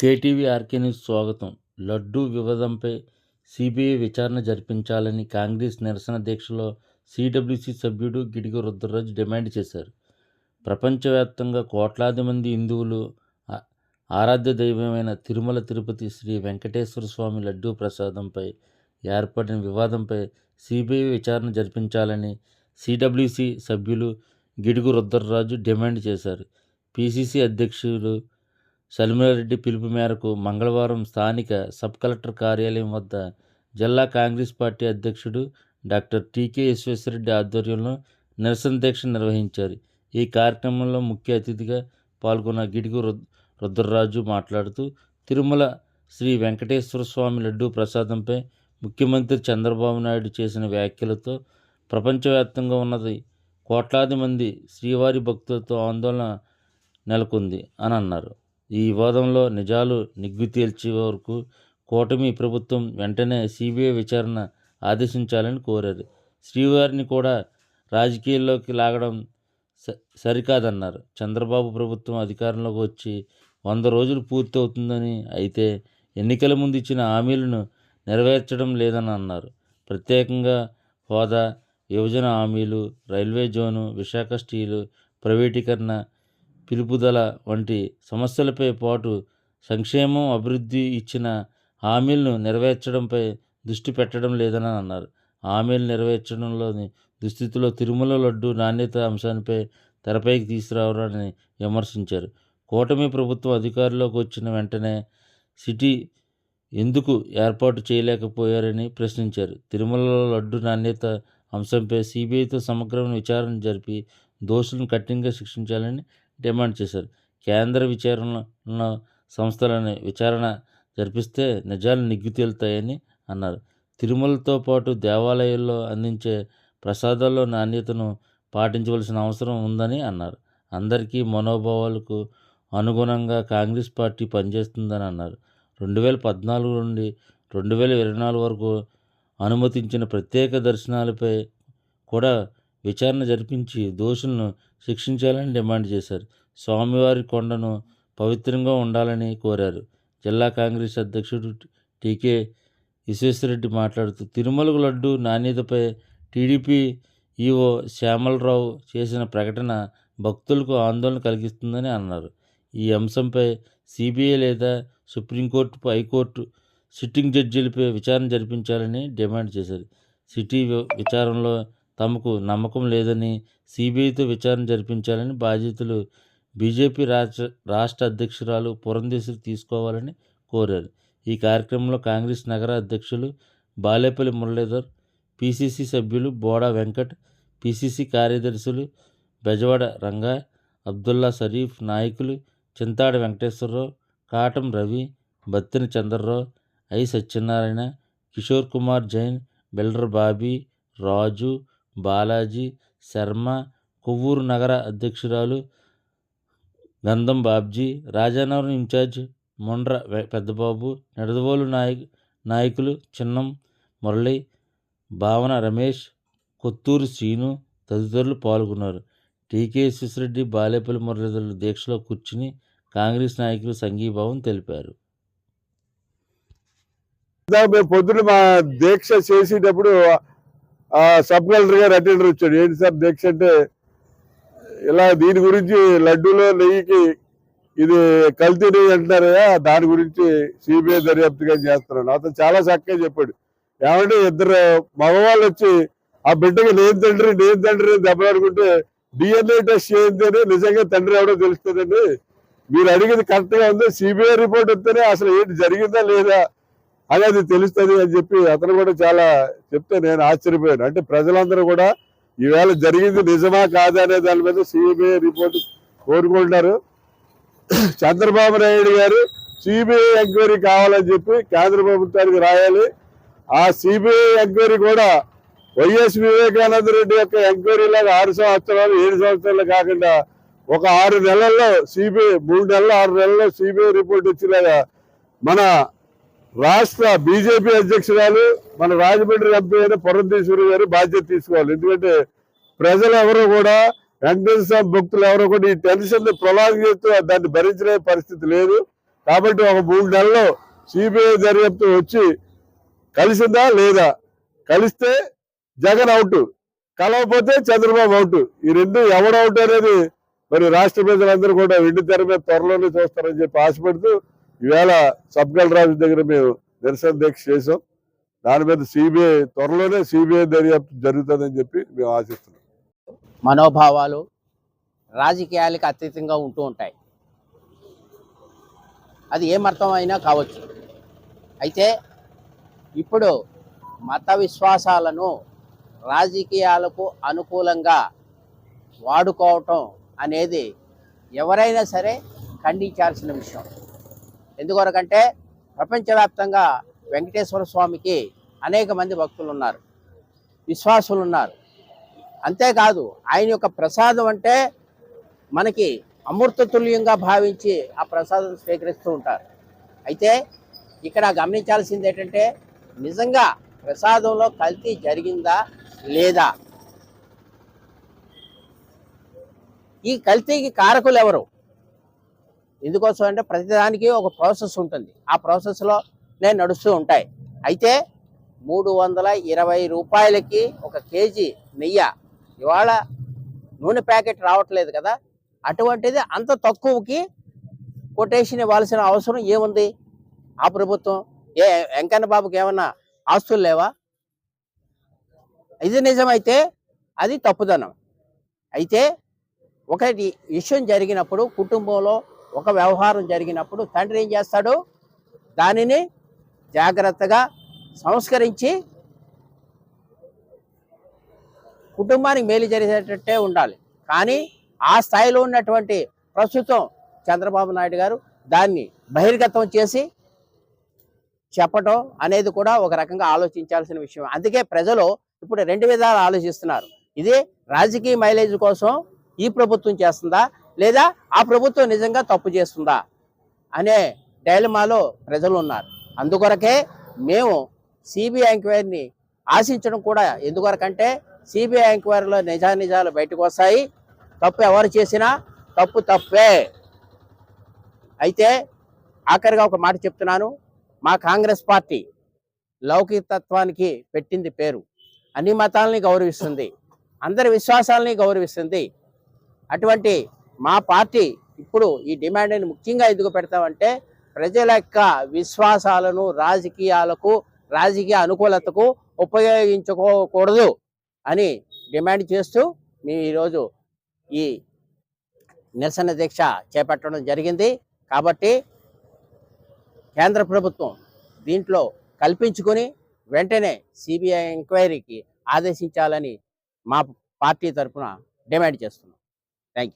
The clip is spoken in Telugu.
కేటీవీ ఆర్కే న్యూస్ స్వాగతం లడ్డూ వివాదంపై సిబిఐ విచారణ జరిపించాలని కాంగ్రెస్ నిరసన దీక్షలో సిడబ్ల్యూసి సభ్యుడు గిడిగ రుద్రరాజు డిమాండ్ చేశారు. ప్రపంచవ్యాప్తంగా కోట్లాది మంది హిందువులు ఆరాధ్య దైవమైన తిరుమల తిరుపతి శ్రీ వెంకటేశ్వర స్వామి లడ్డూ ప్రసాదంపై ఏర్పడిన వివాదంపై సిబిఐ విచారణ జరిపించాలని సిడబ్ల్యూసి సభ్యులు గిడుగు రుద్రరాజు డిమాండ్ చేశారు. పిసిసి అధ్యక్షులు సలిమిరెడ్డి పిలుపు మేరకు మంగళవారం స్థానిక సబ్ కలెక్టర్ కార్యాలయం వద్ద జిల్లా కాంగ్రెస్ పార్టీ అధ్యక్షుడు డాక్టర్ టీకే విశ్వేశ్వరరెడ్డి ఆధ్వర్యంలో నిరసన దీక్ష నిర్వహించారు. ఈ కార్యక్రమంలో ముఖ్య అతిథిగా పాల్గొన్న గిడుగు రుద్ రుద్రరాజు మాట్లాడుతూ తిరుమల శ్రీ వెంకటేశ్వర స్వామి లడ్డూ ప్రసాదంపై ముఖ్యమంత్రి చంద్రబాబు నాయుడు చేసిన వ్యాఖ్యలతో ప్రపంచవ్యాప్తంగా ఉన్నది కోట్లాది మంది శ్రీవారి భక్తులతో ఆందోళన నెలకొంది అని అన్నారు ఈ వివాదంలో నిజాలు నిగ్గు తేల్చే వరకు కూటమి ప్రభుత్వం వెంటనే సిబిఐ విచారణ ఆదేశించాలని కోరారు. శ్రీవారిని కూడా రాజకీయాల్లోకి లాగడం స సరికాదన్నారు. చంద్రబాబు ప్రభుత్వం అధికారంలోకి వచ్చి వంద రోజులు పూర్తవుతుందని అయితే ఎన్నికల ముందు ఇచ్చిన హామీలను నెరవేర్చడం లేదని అన్నారు. ప్రత్యేకంగా హోదా విభజన హామీలు రైల్వే జోను విశాఖ స్టీలు ప్రైవేటీకరణ పిలుపుదల వంటి సమస్యలపై పాటు సంక్షేమం అభివృద్ధి ఇచ్చిన హామీలను నెరవేర్చడంపై దృష్టి పెట్టడం లేదని అన్నారు. హామీలు నెరవేర్చడంలోని దుస్థితిలో తిరుమల లడ్డు నాణ్యత అంశాన్నిపై తెరపైకి తీసుకురావడాన్ని విమర్శించారు. కూటమి ప్రభుత్వం అధికారంలోకి వచ్చిన వెంటనే సిటీ ఎందుకు ఏర్పాటు చేయలేకపోయారని ప్రశ్నించారు. తిరుమలలో లడ్డు నాణ్యత అంశంపై సిబిఐతో సమగ్రమైన విచారణ జరిపి దోషులను కఠినంగా శిక్షించాలని డిమాండ్ చేశారు. కేంద్ర విచారణ సంస్థలని విచారణ జరిపిస్తే నిజాలు నిగ్గు తేలుతాయని అన్నారు. తిరుమలతో పాటు దేవాలయాల్లో అందించే ప్రసాదాల్లో నాణ్యతను పాటించవలసిన అవసరం ఉందని అన్నారు. అందరికీ మనోభావాలకు అనుగుణంగా కాంగ్రెస్ పార్టీ పనిచేస్తుందని అన్నారు. రెండు వేల పద్నాలుగు నుండి రెండు వేల ఇరవై నాలుగు వరకు అనుమతించిన ప్రత్యేక దర్శనాలపై కూడా విచారణ జరిపించి దోషులను శిక్షించాలని డిమాండ్ చేశారు. స్వామివారి కొండను పవిత్రంగా ఉండాలని కోరారు. జిల్లా కాంగ్రెస్ అధ్యక్షుడు టీకే విశ్వేశ్వరరెడ్డి మాట్లాడుతూ తిరుమలకు లడ్డు నాణ్యతపై టీడీపీ ఈఓ శ్యామలరావు చేసిన ప్రకటన భక్తులకు ఆందోళన కలిగిస్తుందని అన్నారు. ఈ అంశంపై సిబిఐ లేదా సుప్రీంకోర్టు హైకోర్టు సిట్టింగ్ జడ్జీలపై విచారణ జరిపించాలని డిమాండ్ చేశారు. సిటీ విచారంలో విచారణలో తమకు నమ్మకం లేదని సిబిఐతో విచారణ జరిపించాలని బాధితులు బీజేపీ రాష్ట్ర రాష్ట్ర అధ్యక్షురాలు పురంధేశ్వరి తీసుకోవాలని కోరారు. ఈ కార్యక్రమంలో కాంగ్రెస్ నగర అధ్యక్షులు బాలేపల్లి మురళీధర్ పిసిసి సభ్యులు బోడా వెంకట్ పిసిసి కార్యదర్శులు బెజవాడ రంగా అబ్దుల్లా షరీఫ్ నాయకులు చింతాడ వెంకటేశ్వరరావు కాటం రవి బత్తిన చంద్రరావు ఐ సత్యనారాయణ కిషోర్ కుమార్ జైన్ బిల్డర్ బాబీ రాజు బాలాజీ శర్మ కొవ్వూరు నగర అధ్యక్షురాలు గంధం బాబ్జీ రాజానగరం ఇన్ఛార్జ్ ముండ్ర పెద్దబాబు నిడదవోలు నాయక్ నాయకులు చిన్నం మురళి భావన రమేష్ కొత్తూరు శ్రీను తదితరులు పాల్గొన్నారు. టీకే శిశిరెడ్డి బాలేపల్లి మురళీధరులు దీక్షలో కూర్చుని కాంగ్రెస్ నాయకులు సంఘీభావం తెలిపారు. మేము పొద్దున మా దీక్ష చేసేటప్పుడు సబ్ కలెక్టర్ గారు అటెండర్ వచ్చాడు. ఏంటి సార్ దీక్ష అంటే ఇలా దీని గురించి లడ్డూలో నెయ్యికి ఇది కల్తీ నెయ్యి అంటున్నారు కదా దాని గురించి సిబిఐ దర్యాప్తుగా చేస్తున్నాడు అతను చాలా చక్కగా చెప్పాడు. ఏమంటే ఇద్దరు మగవాళ్ళు వచ్చి ఆ బిడ్డకి నేను తండ్రి నేను తండ్రి దెబ్బలాడుకుంటే డిఎన్ఏ టెస్ట్ చేయండి నిజంగా తండ్రి ఎవడో తెలుస్తుందండి. మీరు అడిగింది కరెక్ట్గా ఉంది. సిబిఐ రిపోర్ట్ వస్తేనే అసలు ఏంటి జరిగిందా లేదా అని అది తెలుస్తుంది అని చెప్పి అతను కూడా చాలా చెప్తే నేను ఆశ్చర్యపోయాను. అంటే ప్రజలందరూ కూడా ఈవేళ జరిగింది నిజమా కాదా అనే దాని మీద సిబిఐ రిపోర్ట్ కోరుకుంటారు చంద్రబాబు నాయుడు గారు సిబిఐ ఎంక్వైరీ కావాలని చెప్పి కేంద్ర ప్రభుత్వానికి రాయాలి. ఆ సిబిఐ ఎంక్వైరీ కూడా వైఎస్ వివేకానంద రెడ్డి యొక్క ఎంక్వైరీలాగా ఆరు సంవత్సరాలు ఏడు సంవత్సరాలు కాకుండా ఒక ఆరు నెలల్లో సిబిఐ మూడు నెలలు ఆరు నెలల్లో సిబిఐ రిపోర్ట్ వచ్చేలాగా మన రాష్ట్ర బీజేపీ అధ్యక్షురాలు మన రాజమండ్రి ఎంపీ అయిన పురంధేశ్వరి గారు బాధ్యత తీసుకోవాలి. ఎందుకంటే ప్రజలు ఎవరు కూడా వెంకటేశ్వర స్వామి భక్తులు ఎవరు కూడా ఈ టెన్షన్ని ప్రొలాంగ్ చేస్తూ దాన్ని భరించలే పరిస్థితి లేదు. కాబట్టి ఒక మూడు నెలల్లో సిబిఐ దర్యాప్తు వచ్చి కలిసిందా లేదా? కలిస్తే జగన్ అవుట్ కలవకపోతే చంద్రబాబు అవుట్ ఈ రెండు ఎవడవుట్ అవుట్ అనేది మరి రాష్ట్ర ప్రజలందరూ కూడా వెండి తెర మీద త్వరలోనే చూస్తారని చెప్పి ఆశపడుతూ ఈవేళ సబ్గల్ రాజు దగ్గర మేము నిరసన దీక్ష చేసాం దాని మీద సిబిఐ త్వరలోనే సిబిఐ దర్యాప్తు జరుగుతుందని చెప్పి మేము ఆశిస్తున్నాం. మనోభావాలు రాజకీయాలకు అతీతంగా ఉంటూ ఉంటాయి. అది ఏ అయినా కావచ్చు. అయితే ఇప్పుడు మత విశ్వాసాలను రాజకీయాలకు అనుకూలంగా వాడుకోవటం అనేది ఎవరైనా సరే ఖండించాల్సిన విషయం. ఎందుకొరకంటే ప్రపంచవ్యాప్తంగా వెంకటేశ్వర స్వామికి అనేక మంది భక్తులు ఉన్నారు విశ్వాసులు ఉన్నారు అంతేకాదు ఆయన యొక్క ప్రసాదం అంటే మనకి అమృతతుల్యంగా భావించి ఆ ప్రసాదం స్వీకరిస్తూ ఉంటారు. అయితే ఇక్కడ గమనించాల్సింది ఏంటంటే నిజంగా ప్రసాదంలో కల్తీ జరిగిందా లేదా? ఈ కల్తీకి కారకులు ఎవరు? ఎందుకోసం అంటే ప్రతిదానికి ఒక ప్రాసెస్ ఉంటుంది. ఆ ప్రాసెస్లో నేను నడుస్తూ ఉంటాయి. అయితే మూడు వందల ఇరవై రూపాయలకి ఒక కేజీ నెయ్యి ఇవాళ నూనె ప్యాకెట్ రావట్లేదు కదా? అటువంటిది అంత తక్కువకి కొటేషన్ ఇవ్వాల్సిన అవసరం ఏముంది? ఆ ప్రభుత్వం ఏ వెంకన్న బాబుకి ఏమన్నా ఆస్తులు లేవా? ఇది నిజమైతే అది తప్పుదనం. అయితే ఒకటి విషయం జరిగినప్పుడు కుటుంబంలో ఒక వ్యవహారం జరిగినప్పుడు తండ్రి ఏం చేస్తాడు? దానిని జాగ్రత్తగా సంస్కరించి కుటుంబానికి మేలు జరిగేటట్టే ఉండాలి. కానీ ఆ స్థాయిలో ఉన్నటువంటి ప్రస్తుతం చంద్రబాబు నాయుడు గారు దాన్ని బహిర్గతం చేసి చెప్పటం అనేది కూడా ఒక రకంగా ఆలోచించాల్సిన విషయం. అందుకే ప్రజలు ఇప్పుడు రెండు విధాలు ఆలోచిస్తున్నారు. ఇది రాజకీయ మైలేజ్ కోసం ఈ ప్రభుత్వం చేస్తుందా? లేదా ఆ ప్రభుత్వం నిజంగా తప్పు చేస్తుందా అనే డైలమాలో ప్రజలు ఉన్నారు. అందుకొరకే మేము సిబిఐ ఎంక్వైరీని ఆశించడం కూడా ఎందుకొరకంటే సిబిఐ ఎంక్వైరీలో నిజానిజాలు బయటకు వస్తాయి. తప్పు ఎవరు చేసినా తప్పు తప్పే. అయితే ఆఖరిగా ఒక మాట చెప్తున్నాను. మా కాంగ్రెస్ పార్టీ లౌకికతత్వానికి పెట్టింది పేరు. అన్ని మతాలని గౌరవిస్తుంది. అందరి విశ్వాసాలని గౌరవిస్తుంది. అటువంటి మా పార్టీ ఇప్పుడు ఈ డిమాండ్ని ముఖ్యంగా ఎందుకు పెడతామంటే ప్రజల యొక్క విశ్వాసాలను రాజకీయాలకు రాజకీయ అనుకూలతకు ఉపయోగించుకోకూడదు అని డిమాండ్ చేస్తూ మేము ఈరోజు ఈ నిరసన దీక్ష చేపట్టడం జరిగింది. కాబట్టి కేంద్ర ప్రభుత్వం దీంట్లో కల్పించుకొని వెంటనే సిబిఐ ఎంక్వైరీకి ఆదేశించాలని మా పార్టీ తరఫున డిమాండ్ చేస్తున్నాం.